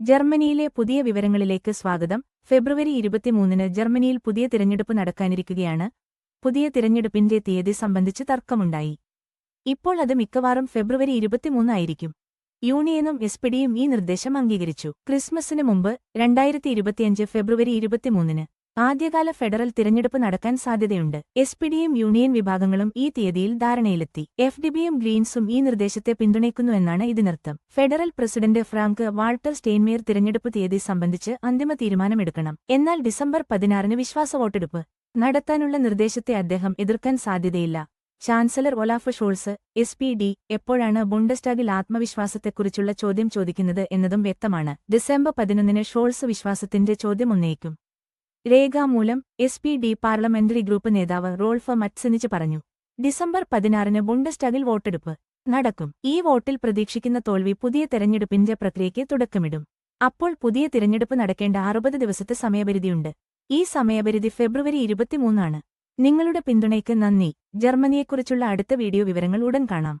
ജർമ്മനിയിലെ പുതിയ വിവരങ്ങളിലേക്ക് സ്വാഗതം. ഫെബ്രുവരി ഇരുപത്തിമൂന്നിന് ജർമ്മനിയിൽ പുതിയ തിരഞ്ഞെടുപ്പ് നടക്കാനിരിക്കുകയാണ്. പുതിയ തിരഞ്ഞെടുപ്പിന്റെ തീയതി സംബന്ധിച്ച് തർക്കമുണ്ടായി. ഇപ്പോൾ അത് മിക്കവാറും ഫെബ്രുവരി ഇരുപത്തിമൂന്നായിരിക്കും യൂണിയനും എസ്പിഡിയും ഈ നിർദ്ദേശം അംഗീകരിച്ചു. ക്രിസ്മസിന് മുമ്പ് രണ്ടായിരത്തി ഇരുപത്തിയഞ്ച് ഫെബ്രുവരി ഇരുപത്തിമൂന്നിന് ആദ്യകാല ഫെഡറൽ തിരഞ്ഞെടുപ്പ് നടക്കാൻ സാധ്യതയുണ്ട്. എസ്പിഡിയും യൂണിയൻ വിഭാഗങ്ങളും ഈ തീയതിയിൽ ധാരണയിലെത്തി. എഫ് ഗ്രീൻസും ഈ നിർദ്ദേശത്തെ പിന്തുണയ്ക്കുന്നുവെന്നാണ് ഇതിനർത്ഥം. Federal president Frank Walter Steinmeier തിരഞ്ഞെടുപ്പ് തീയതി സംബന്ധിച്ച് അന്തിമ തീരുമാനമെടുക്കണം. എന്നാൽ ഡിസംബർ പതിനാറിന് വിശ്വാസ വോട്ടെടുപ്പ് നടത്താനുള്ള നിർദ്ദേശത്തെ അദ്ദേഹം എതിർക്കാൻ സാധ്യതയില്ല. Chancellor Olaf Scholz S P D എപ്പോഴാണ് ബുണ്ടസ്റ്റാഗിൽ ആത്മവിശ്വാസത്തെക്കുറിച്ചുള്ള ചോദ്യം ചോദിക്കുന്നത് എന്നതും വ്യക്തമാണ്. ഡിസംബർ പതിനൊന്നിന് ഷോൾസ് വിശ്വാസത്തിന്റെ ചോദ്യം ഉന്നയിക്കും. രേഖാമൂലം S P D parliamentary group നേതാവ് റോൾഫ് മറ്റ്സനിച്ച് പറഞ്ഞു. ഡിസംബർ പതിനാറിന് ബുണ്ടസ്റ്റാഗിൽ വോട്ടെടുപ്പ് നടക്കും. ഈ വോട്ടിൽ പ്രതീക്ഷിക്കുന്ന തോൽവി പുതിയ തെരഞ്ഞെടുപ്പിന്റെ പ്രക്രിയയ്ക്ക് തുടക്കമിടും. അപ്പോൾ പുതിയ തിരഞ്ഞെടുപ്പ് നടക്കേണ്ട അറുപത് ദിവസത്തെ സമയപരിധിയുണ്ട്. ഈ സമയപരിധി ഫെബ്രുവരി ഇരുപത്തിമൂന്നാണ്. നിങ്ങളുടെ പിന്തുണയ്ക്ക് നന്ദി. ജർമ്മനിയെക്കുറിച്ചുള്ള അടുത്ത വീഡിയോ വിവരങ്ങൾ ഉടൻ കാണാം.